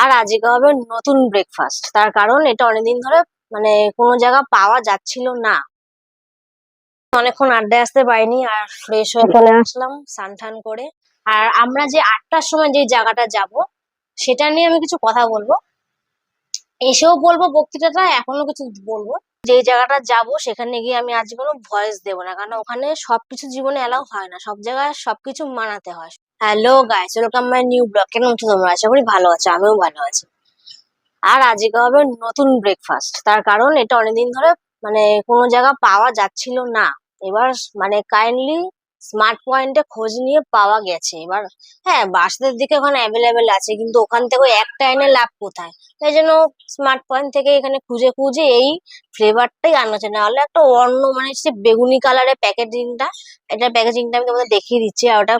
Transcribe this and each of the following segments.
আর আজকে হবে নতুন ব্রেকফাস্ট তার কারণ এটা অনেকদিন ধরে মানে কোনো জায়গা পাওয়া যাচ্ছিল না। অনেকক্ষণ আড্ডায় আসতে পারিনি আর ফ্রেশ হয়ে চলে আসলাম স্নান টান করে। আর আমরা যে আটটার সময় যে জায়গাটা যাব, সেটা নিয়ে আমি কিছু কথা বলব। এসেও বলব বক্তৃতাটা, এখনও কিছু বলব। যে জায়গাটা যাব সেখানে গিয়ে আমি আজ কোনো ভয়েস দেব না। কারণ ওখানে সবকিছু জীবনে এলাও হয় না। সব জায়গায় সবকিছু মানাতে হয়। Hello guys welcome my new blog কেন তো তোমরা? আশা করি ভালো আছো, আমিও ভালো আছি। আর আজকে হবে নতুন ব্রেকফাস্ট তার কারণ এটা অনেকদিন ধরে মানে কোনো জায়গা পাওয়া যাচ্ছিল না। এবার মানে কাইন্ডলি স্মার্ট পয়েন্টে খোঁজ নিয়ে পাওয়া গেছে। এবার হ্যাঁ বাসদের দিকে ওখানে অ্যাভেলেবেল আছে, কিন্তু ওখান থেকে একটা এনে লাভ কোথায়? তাই জন্য স্মার্ট পয়েন্ট থেকে এখানে খুঁজে খুঁজে এই ফ্লেভারটাই আনা হচ্ছে। নাহলে একটা অন্য মানে সে বেগুনি কালারের প্যাকেজিংটা এটা প্যাকেজিংটা আমি তোমাদের দেখিয়ে দিচ্ছি, আর ওটা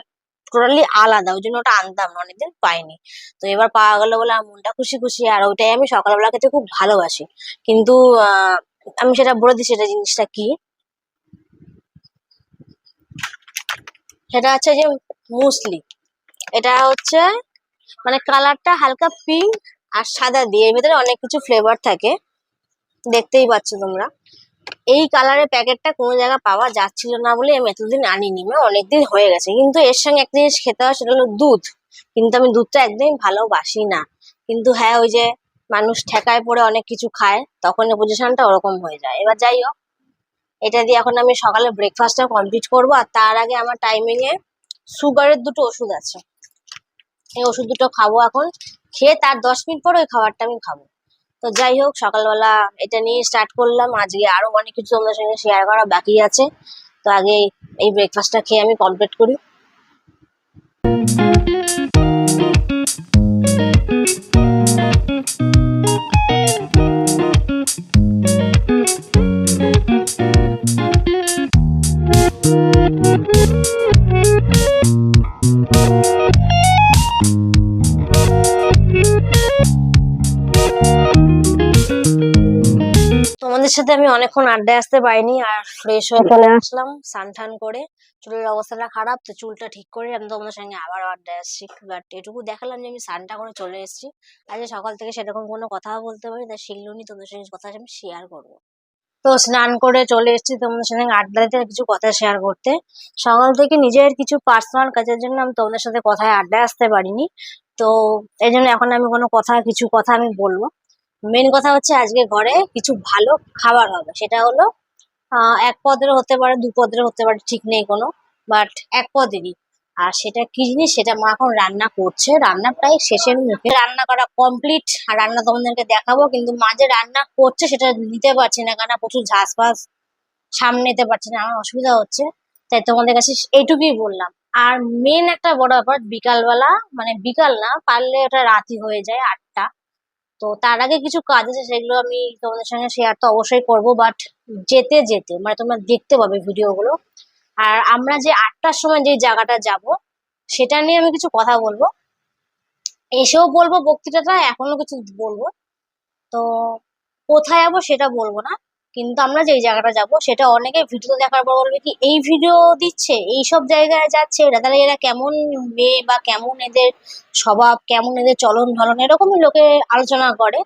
টোটালি আলাদা, ওই জন্য ওটা আনতাম না, অনেকদিন পাইনি। তো এবার পাওয়া গেল বলে আমার মনটা খুশি খুশি, আর ওইটাই আমি সকালবেলা খেতে খুব ভালোবাসি। কিন্তু আমি সেটা বলে দিচ্ছি, এটা জিনিসটা কি? সেটা হচ্ছে যে মুসলি। এটা হচ্ছে মানে কালারটা হালকা পিঙ্ক আর সাদা দিয়ে। এর ভিতরে অনেক কিছু ফ্লেভার থাকে। দেখতেই পাচ্ছ তোমরা। এই কালারের প্যাকেটটা কোনো জায়গায় পাওয়া যাচ্ছিল না বলে আমি এতদিন আনিনি। মানে অনেকদিন হয়ে গেছে। কিন্তু এর সঙ্গে একটা জিনিস খেতে হয়, সেটা হলো দুধ। কিন্তু আমি দুধটা একদমই ভালোবাসি না। কিন্তু হ্যাঁ ওই যে মানুষ ঠেকায় পড়ে অনেক কিছু খায়, তখন পজিশনটা ওরকম হয়ে যায়। এবার যাই হোক এটা দিয়ে এখন আমি সকালে ব্রেকফাস্টটা কমপ্লিট করব। আর তার আগে আমার টাইমিং এ সুগারের দুটো ওষুধ আছে। এই ওষুধ দুটো খাব এখন। খেয়ে তার দশ মিনিট পর ওই খাবারটা আমি খাব। তো যাই হোক, সকালবেলা এটা নিয়ে স্টার্ট করলাম। আজকে আরও অনেক কিছু তোমাদের সঙ্গে শেয়ার করা বাকি আছে। তো আগে এই ব্রেকফাস্টটা খেয়ে আমি কমপ্লিট করি। সাথে আমি অনেকক্ষণ আড্ডায় আসতে পারিনি আর ফ্রেশ হয়ে চলে আসলাম স্নান টান করে। চুলের অবস্থাটা খারাপ তো চুলটা ঠিক করে আমি তোমাদের সঙ্গে আবার আড্ডায় আসছি। বাট এটুকু দেখালাম যে আমি স্নানটা করে চলে এসেছি। আজকে সকাল থেকে সেরকম কোনো কথা বলতে পারি তাই নিয়ে তোমাদের সঙ্গে কথা আমি শেয়ার করব। তো স্নান করে চলে এসেছি তোমাদের সঙ্গে আড্ডা দিতে কিছু কথা শেয়ার করতে। সকাল থেকে নিজের কিছু পার্সোনাল কাজের জন্য আমি তোমাদের সাথে কথায় আড্ডায় আসতে পারিনি। তো এই জন্য এখন আমি কোনো কথা কিছু কথা আমি বলব। মেন কথা হচ্ছে আজকে ঘরে কিছু ভালো খাবার হবে। সেটা হলো এক পদের হতে পারে, দু পদের হতে পারে, ঠিক নেই কোনো বাট এক পদেরই। আর সেটা কি জিনিস? সেটা মা এখন রান্না করছে। রান্না প্রায় শেষের মুখে। রান্না করা কমপ্লিট আর রান্না তোমাদেরকে দেখাবো, কিন্তু মা যে রান্না করছে সেটা নিতে পারছি না কারণ প্রচুর ঝাঁস ফাঁস সামনে নিতে পারছি না, আমার অসুবিধা হচ্ছে। তাই তোমাদের কাছে এইটুকুই বললাম। আর মেন একটা বড় ব্যাপার, বিকালবেলা মানে বিকাল না, পারলে ওটা রাতি হয়ে যায় আটটা তো তার আগে কিছু কাজ আছে, সেগুলো আমি তোমাদের সঙ্গে শেয়ার তো অবশ্যই করব বাট যেতে যেতে মানে তোমরা দেখতে পাবে ভিডিওগুলো। আর আমরা যে আটটার সময় যে জায়গাটা যাব, সেটা নিয়ে আমি কিছু কথা বলব। এসেও বলব বক্তৃতাটা, এখনও কিছু বলব। তো কোথায় যাব সেটা বলব না। কিন্তু আমরা যে জায়গাটা যাব, সেটা অনেকে ভিডিও দেখার পর বলবে কি, এই ভিডিও দিচ্ছে এই সব জায়গায় যাচ্ছে এরা। তাহলে এরা কেমন মেয়ে বা কেমন এদের স্বভাব, কেমন এদের চলন ঢলন এরকমই লোকে আলোচনা করে।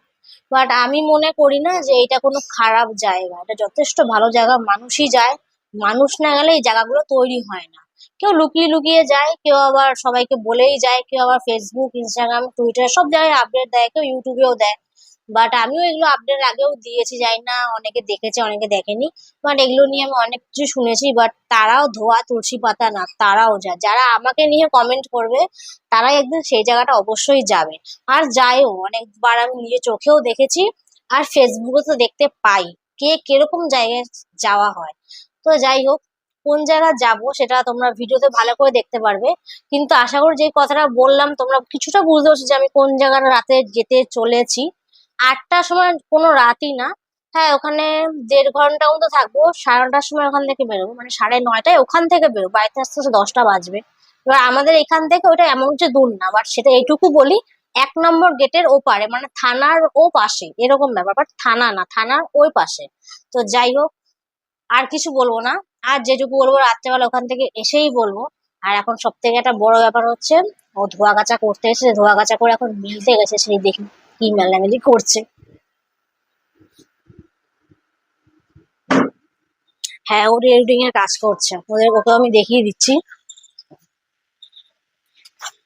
বাট আমি মনে করি না যে এটা কোনো খারাপ জায়গা। এটা যথেষ্ট ভালো জায়গা, মানুষই যায়। মানুষ না গেলে এই জায়গাগুলো তৈরি হয় না। কেউ লুকিয়ে লুকিয়ে যায়, কেউ আবার সবাইকে বলেই যায়, কেউ আবার ফেসবুক ইনস্টাগ্রাম টুইটার সব জায়গায় আপডেট দেয়, কেউ ইউটিউবেও দেয়। বাট আমিও এগুলো আপডেট আগেও দিয়েছি, জানি না, অনেকে দেখেছে, অনেকে দেখেনি। বাট এগুলো নিয়ে আমি অনেক কিছু শুনেছি বাট তারাও ধোয়া তুলসী পাতা না, তারাও যায় যারা আমাকে নিয়ে কমেন্ট করবে, তারাই একদিন সেই জায়গাটা অবশ্যই যাবে। আর যায়ও অনেকবার আমি নিজের চোখেও দেখেছি, আর ফেসবুকে তো দেখতে পাই, কে কীরকম জায়গায় যাওয়া হয়। তো যাই হোক, কোন জায়গা যাব সেটা তোমরা ভিডিওতে ভালো করে দেখতে পারবে। কিন্তু আশা করি যে কথাটা বললাম, তোমরা কিছুটা বুঝতে পারছ যে আমি কোন জায়গাটা রাতে যেতে চলেছি। আটটার সময় কোনো রাতই না। হ্যাঁ ওখানে দেড় ঘণ্টা মতো থাকব, সাড়ে নটার সময় ওখান থেকে বেরোবো। মানে সাড়ে নয়টায় ওখান থেকে বেরোবো, বাড়িতে আস্তে আস্তে দশটা বাজবে। এবার আমাদের এখান থেকে ওটা এমন যে দূর না বাট সেটা এইটুকু বলি, এক নম্বর গেটের ওপারে মানে থানার ও পাশে, এরকম ব্যাপার বাট থানা না, থানার ওই পাশে। তো যাই হোক, আর কিছু বলব না। আর যেটুকু বলব, রাত্রেবেলা ওখান থেকে এসেই বলব। আর এখন সব থেকে একটা বড় ব্যাপার হচ্ছে, ও ধোয়া কাচা করতে এসেছে ধোয়া কাচা করে এখন মিলতে গেছে, সেই দেখি কি মেলামেলি করছে। হ্যাঁ ও রেডিং এর কাজ করছে। ওদের ওকে আমি দেখিয়ে দিচ্ছি।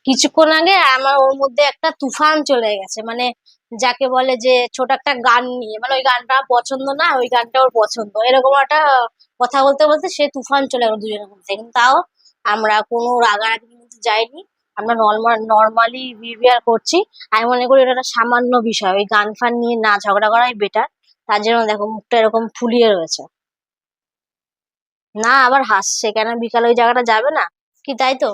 কিছুক্ষণ আগে আমার ওর মধ্যে একটা তুফান চলে গেছে। মানে যাকে বলে যে ছোট একটা গান নিয়ে। মানে ওই গানটা পছন্দ না, ওই গানটা ওর পছন্দ। এরকম একটা কথা বলতে বলতে সে তুফান চলে গেল দুজনের মধ্যে। কিন্তু তাও আমরা কোনো রাগারাগির মধ্যে যাইনি। আমরা নর্মাল নর্মালি বিহেভিয়ার করছি। আমি মনে করি এটা একটা সামান্য বিষয়। ওই গান ফান নিয়ে না ঝগড়া করাই বেটার তার জন্য দেখো মুখটা এরকম ফুলিয়ে রয়েছে। না, আবার হাসছে কেন? বিকালে ওই জায়গাটা যাবে না? কি তাই তো?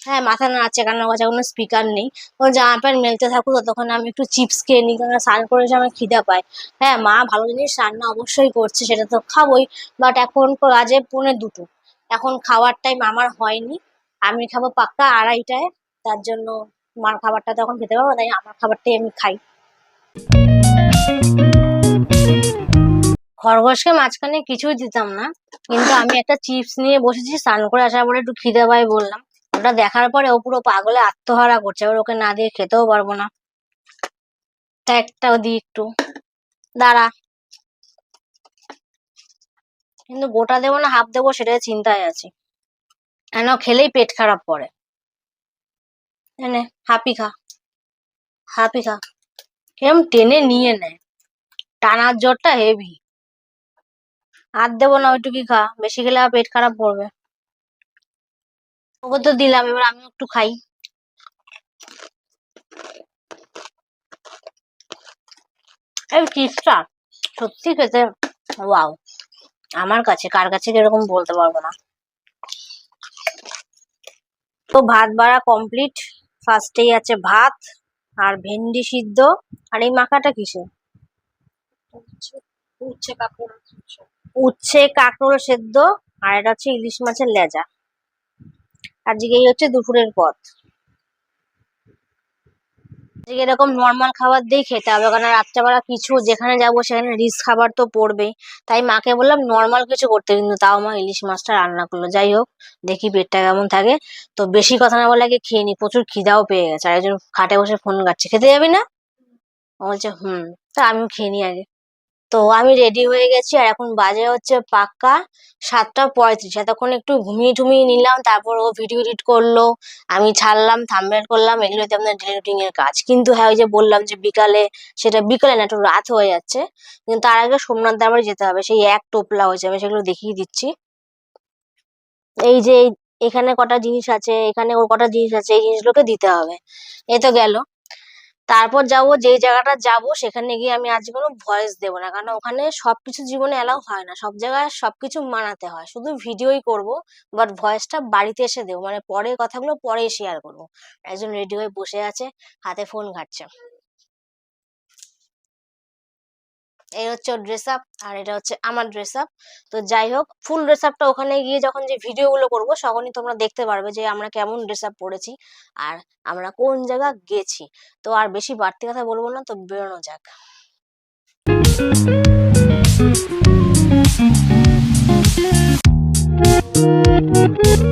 হ্যাঁ মাথা নাড়ছে কারণ ওর কাছে কোনো স্পিকার নেই। ও জামা প্যান্ট মেলতে থাকুক, ততক্ষণ আমি একটু চিপস খেয়ে নিই কারণ স্নান করে আমার খিদা পায়। হ্যাঁ মা ভালো জিনিস রান্না অবশ্যই করছে, সেটা তো খাবোই। বাট এখন বাজে পৌনে দুটো। এখন খাওয়ার টাইম আমার হয়নি। আমি খাব পাক্কা আড়াইটায়, তার জন্য মার খাবারটা তখন খেতে পারব, তাই আমার খাবারটাই আমি খাই। খরগোশকে মাঝখানে কিছুই দিতাম না, কিন্তু আমি একটা চিপস নিয়ে বসেছি, স্নান করে আসার পরে একটু খিদে পাই বললাম। ওটা দেখার পরে ও পুরো পাগলে আত্মহারা করছে, এবার ওকে না দিয়ে খেতেও পারব না। তা একটাও দিই একটু। দাঁড়া। কিন্তু গোটা দেবো না, হাফ দেবো, সেটাই চিন্তায় আছি। কেন খেলেই পেট খারাপ করে? এনে, হাপি খা হাপি খা। কিরম টেনে নিয়ে নেয়। টানার জোরটা হেভি আর দেবো না ওইটুকুই খা। বেশি খেলে আবার পেট খারাপ করবে। ওকে তো দিলাম, এবার আমি একটু খাই। চিপসটা সত্যি খেতে, ওয়াও। আমার কাছে, কার কাছে কীরকম বলতে পারব না। তো ভাত বাড়া কমপ্লিট ফার্স্টেই আছে ভাত আর ভেন্ডি সিদ্ধ। আর এই মাখাটা কিসে উচ্ছে উচ্ছে কাঁকরোল সেদ্ধ আর এটা হচ্ছে ইলিশ মাছের লেজা। আজকে এই হচ্ছে দুপুরের পথ। আজকে এরকম নর্মাল খাবার দিয়ে খেতে হবে কারণ রাত্রেবেলা কিছু যেখানে যাব সেখানে রিচ খাবার তো পড়বেই। তাই মাকে বললাম নর্মাল কিছু করতে কিন্তু তাও মা ইলিশ মাছটা রান্না করল। যাই হোক, দেখি পেটটা কেমন থাকে। তো বেশি কথা না বলে আগে খেয়ে নি, প্রচুর খিদাও পেয়ে গেছে। আর একজন খাটে বসে ফোন গাচ্ছে খেতে যাবি না? বলছে, হুম। তা আমিও খেয়ে নি আগে। তো আমি রেডি হয়ে গেছি আর এখন বাজে হচ্ছে পাক্কা সাতটা পঁয়ত্রিশ। এতক্ষণ একটু ঘুমিয়ে টুমিয়ে নিলাম, তারপর ও ভিডিও এডিট করল। আমি ছাড়লাম থাম্বনেল করলাম, এগুলো হচ্ছে আপনার এডিটিং এর কাজ। কিন্তু হ্যাঁ ওই যে বললাম যে বিকালে, সেটা বিকালে না, একটু রাত হয়ে যাচ্ছে। কিন্তু তার আগে সোমনাথ দাবার যেতে হবে, সেই এক টোপলা হয়েছে, আমি সেগুলো দেখিয়ে দিচ্ছি। এই যে এখানে কটা জিনিস আছে, এখানে ওর কটা জিনিস আছে, এই জিনিসগুলোকে দিতে হবে। এই তো গেল। তারপর যাব, যেই জায়গাটা যাব, সেখানে গিয়ে আমি আজ কোনো ভয়েস দেবো না। কারণ ওখানে সবকিছু জীবনে এলাও হয় না। সব জায়গায় সবকিছু মানাতে হয়। শুধু ভিডিওই করব বাট ভয়েসটা বাড়িতে এসে দেবো। মানে পরে কথাগুলো পরে শেয়ার করব। একজন রেডি হয়ে বসে আছে, হাতে ফোন ঘাটছে। এই হচ্ছে ড্রেস আপ আর এটা হচ্ছে আমার ড্রেস আপ তো যাই হোক ফুল ড্রেস আপটা ওখানে গিয়ে যখন যে ভিডিওগুলো করব, তখনই তোমরা দেখতে পারবে যে আমরা কেমন ড্রেস আপ পরেছি আর আমরা কোন জায়গা গেছি তো আর বেশি বাড়তি কথা বলব না, তো বেরোনো যাক Thank you.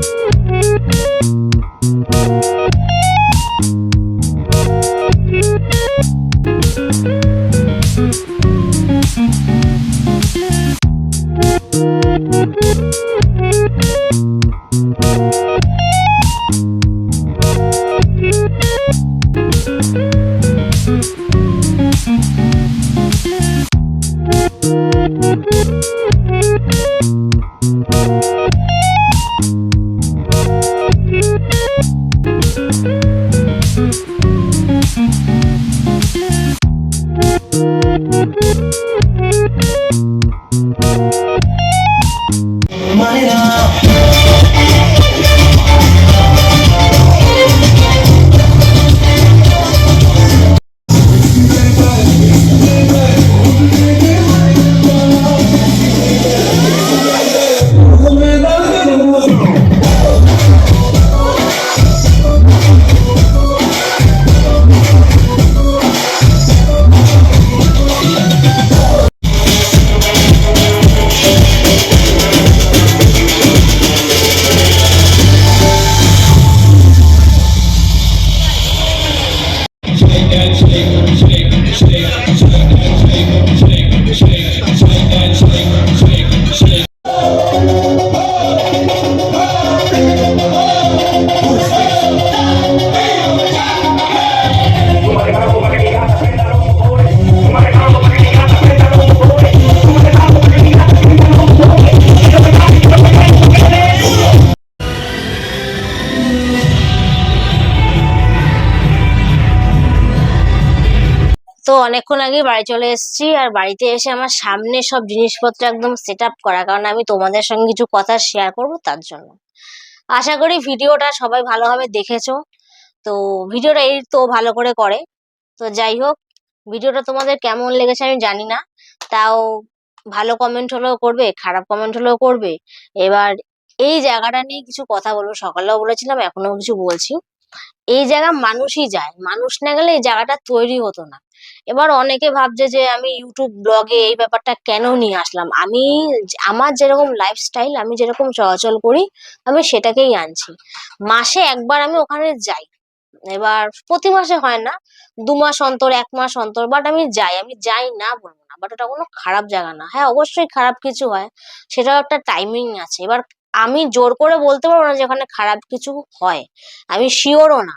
অনেকক্ষণ আগে বাড়ি চলে এসেছি আর বাড়িতে এসে আমার সামনে সব জিনিসপত্র একদম সেট আপ করা। কারণ আমি তোমাদের সঙ্গে কিছু কথা শেয়ার করব তার জন্য। আশা করি ভিডিওটা সবাই ভালোভাবে দেখেছ। তো ভিডিওটা এই তো ভালো করে করে। তো যাই হোক, ভিডিওটা তোমাদের কেমন লেগেছে আমি জানি না। তাও ভালো কমেন্ট হলেও করবে, খারাপ কমেন্ট হলেও করবে। এবার এই জায়গাটা নিয়ে কিছু কথা বলব। সকালেও বলেছিলাম এখনও কিছু বলছি। এই জায়গা মানুষই যায়। মানুষ না গেলে এই জায়গাটা তৈরি হতো না। এবার অনেকে ভাবছে যে আমি ইউটিউব ব্লগে এই ব্যাপারটা কেন নিয়ে আসলাম? আমি আমার যেরকম লাইফস্টাইল আমি যেরকম চলাচল করি, আমি সেটাকেই আনছি। মাসে একবার আমি ওখানে যাই। এবার প্রতি মাসে হয় না, দু মাস অন্তর, এক মাস অন্তর বাট আমি যাই। আমি যাই না বলব না বাট ওটা কোনো খারাপ জায়গা না। হ্যাঁ অবশ্যই খারাপ কিছু হয়, সেটাও একটা টাইমিং আছে। এবার আমি জোর করে বলতে পারব না যে ওখানে খারাপ কিছু হয়। আমি শিওরও না।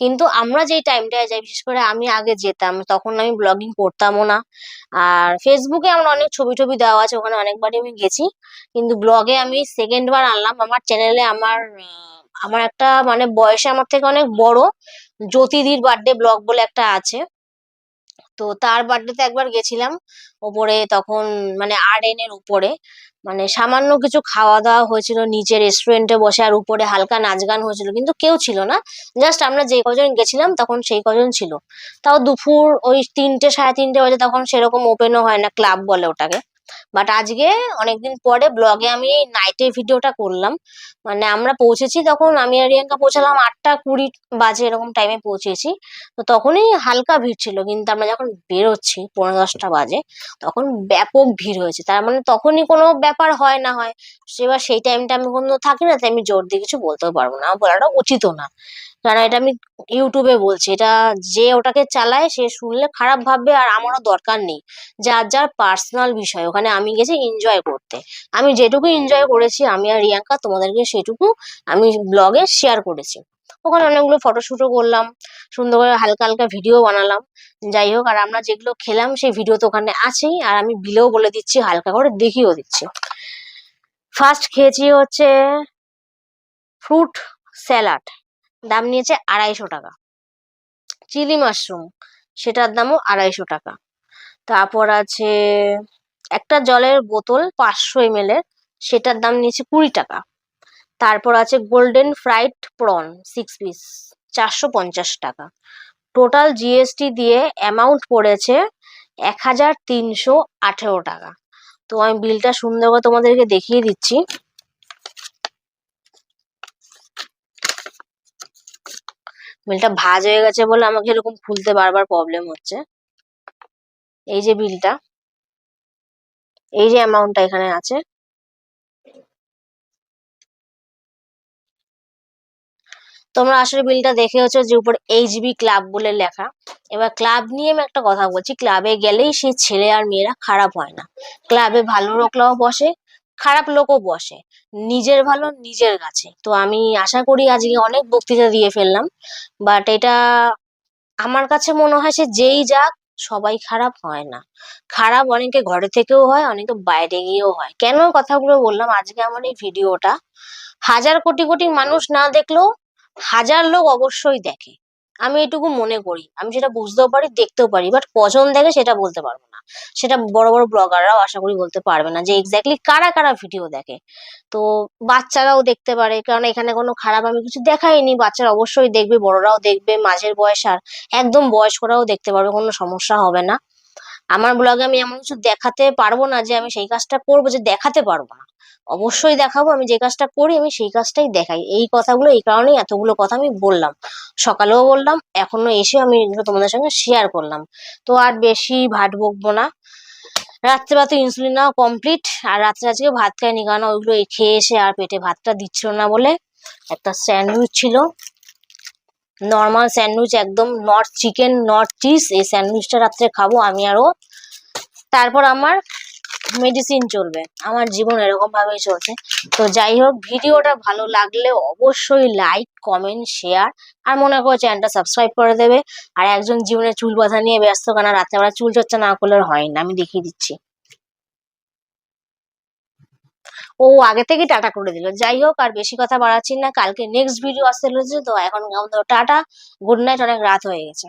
কিন্তু আমরা যেই টাইমটায় যাই, বিশেষ করে আমি আগে যেতাম, তখন আমি ব্লগিং করতামও না। আর ফেসবুকে আমার অনেক ছবি টবি দেওয়া আছে, ওখানে অনেকবারই আমি গেছি। কিন্তু ব্লগে আমি সেকেন্ড বার আনলাম। আমার চ্যানেলে আমার আমার একটা মানে বয়সে আমার থেকে অনেক বড় জ্যোতিদির বার্থডে ব্লগ বলে একটা আছে। তো তার বার্থডেতে একবার গেছিলাম ওপরে তখন মানে আর এন এর উপরে। মানে সামান্য কিছু খাওয়া দাওয়া হয়েছিল নিচে রেস্টুরেন্টে বসে আর উপরে হালকা নাচ গান হয়েছিল, কিন্তু কেউ ছিল না। জাস্ট আমরা যে কজন গেছিলাম তখন সেই কজন ছিল। তাও দুপুর ওই তিনটে, সাড়ে তিনটে বাজে তখন সেরকম ওপেনও হয় না ক্লাব বলে ওটাকে। বাট আজকে অনেকদিন পরে ব্লগে আমি নাইটে ভিডিওটা করলাম। মানে আমরা পৌঁছেছি তখন, আমি আর রিয়াঙ্কা পৌঁছালাম আটটা কুড়ি বাজে এরকম টাইমে পৌঁছেছি। তো তখনই হালকা ভিড় ছিল, কিন্তু আমরা যখন বেরোচ্ছি পনেরো দশটা বাজে, তখন ব্যাপক ভিড় হয়েছে। তার মানে তখনই কোনো ব্যাপার হয় না হয়। এবার সেই টাইমটা আমি কোনো থাকি না, তাই আমি জোর দিয়ে কিছু বলতেও পারব না। বলাটা উচিতও না। কারণ এটা আমি ইউটিউবে বলছি। এটা যে ওটাকে চালায়, সে শুনলে খারাপ ভাববে আর আমারও দরকার নেই। যার যার পার্সোনাল বিষয়, ওখানে আমি গেছি এনজয় করতে। আমি যেটুকু এনজয় করেছি, আমি আর রিয়াঙ্কা তোমাদেরকে সেটুকু আমি ব্লগে শেয়ার করেছি। ওখানে অনেকগুলো ফটোশুটও করলাম, সুন্দর করে হালকা হালকা ভিডিও বানালাম। যাই হোক, আর আমরা যেগুলো খেলাম, সেই ভিডিও তো ওখানে আছেই। আর আমি বিলেও বলে দিচ্ছি, হালকা করে দেখিয়েও দিচ্ছি। ফার্স্ট খেয়েছি হচ্ছে ফ্রুট স্যালাড দাম নিয়েছে আড়াইশো টাকা। চিলি মাশরুম, সেটার দামও আড়াইশো টাকা। তারপর আছে, একটা জলের বোতল পাঁচশো এম এর, সেটার দাম নিয়েছে কুড়ি টাকা। তারপর আছে golden fried prawn six piece চারশো পঞ্চাশ টাকা। টোটাল জিএসটি দিয়ে অ্যামাউন্ট পড়েছে এক হাজার তিনশো আঠেরো টাকা। তো আমি বিলটা সুন্দর করে তোমাদেরকে দেখিয়ে দিচ্ছি। বিলটা ভাঁজ হয়ে গেছে বলে আমাকে এরকম খুলতে বারবার প্রবলেম হচ্ছে। এই যে বিলটা, এই যে অ্যামাউন্টটা এখানে আছে। তোমরা আসলে বিলটা দেখে হচ্ছে যে উপর এইচবি ক্লাব বলে লেখা। এবার ক্লাব নিয়ে আমি একটা কথা বলছি ক্লাবে গেলেই সেই ছেলে আর মেয়েরা খারাপ হয় না। ক্লাবে ভালো লোকরাও বসে খারাপ লোকও বসে। নিজের ভালো, নিজের কাছে। তো আমি আশা করি আজকে অনেক বক্তৃতা দিয়ে ফেললাম। বাট এটা আমার কাছে মনে হয় সে যেই যাক, সবাই খারাপ হয় না। খারাপ অনেকে ঘরে থেকেও হয়, অনেকে বাইরে গিয়েও হয়। কেন কথাগুলো বললাম আজকে আমার এই ভিডিওটা? হাজার কোটি কোটি মানুষ না দেখলেও হাজার লোক অবশ্যই দেখে। আমি এটুকু মনে করি। আমি সেটা বুঝতেও পারি, দেখতেও পারি। বাট কজন দেখে সেটা বলতে পারব সেটা বড় বড় ব্লগাররাও আশা করি বলতে পারবে না যে এক্স্যাক্টলি কারা কারা ভিডিও দেখে। তো বাচ্চারাও দেখতে পারে, কারণ এখানে কোনো খারাপ আমি কিছু দেখাইনি, বাচ্চারা অবশ্যই দেখবে, বড়রাও দেখবে, মাঝের বয়স আর একদম বয়স্করাও দেখতে পারবে, কোনো সমস্যা হবে না। আমার ব্লগে আমি এমন কিছু দেখাতে পারব না যে আমি সেই কাজটা করব, যে দেখাতে পারব না। অবশ্যই দেখাবো, আমি যে কাজটা করি আমি সেই কাজটাই দেখাই। এই কথাগুলো, এই কারণেই এতগুলো কথা আমি বললাম। সকালেও বললাম, এখনও এসে আমি এগুলো তোমাদের সঙ্গে শেয়ার করলাম। তো আর বেশি ভাট বকবো না। রাত্রেবেলা তো ইনসুলিন নেওয়া কমপ্লিট আর রাত্রে আজকে ভাত খাইনি, কারণ ওইগুলো খেয়ে এসে আর পেটে ভাতটা দিচ্ছিল না বলে একটা স্যান্ডউইচ ছিল। নর্মাল স্যান্ডউইচ একদম নট চিকেন নট চিজ এই স্যান্ডউইচটা রাত্রে খাব, আমি আরও। তারপর আমার মেডিসিন চলবে। আমার জীবন এরকম ভাবেই চলছে। তো যাই হোক, ভিডিওটা ভালো লাগলে অবশ্যই লাইক কমেন্ট শেয়ার আর মনে করো চ্যানেলটা সাবস্ক্রাইব করে দেবে। আর একজন জীবনে চুল বাঁধা নিয়ে ব্যস্ত কেন? রাত্রেবেলা চুল চর্চা না করলে হয় না। আমি দেখিয়ে দিচ্ছি। ও আগে থেকে টাটা করে দিল। যাই হোক, আর বেশি কথা বাড়াচ্ছি না। কালকে নেক্সট ভিডিও আসতে চলেছে, তো এখন টাটা গুড নাইট অনেক রাত হয়ে গেছে।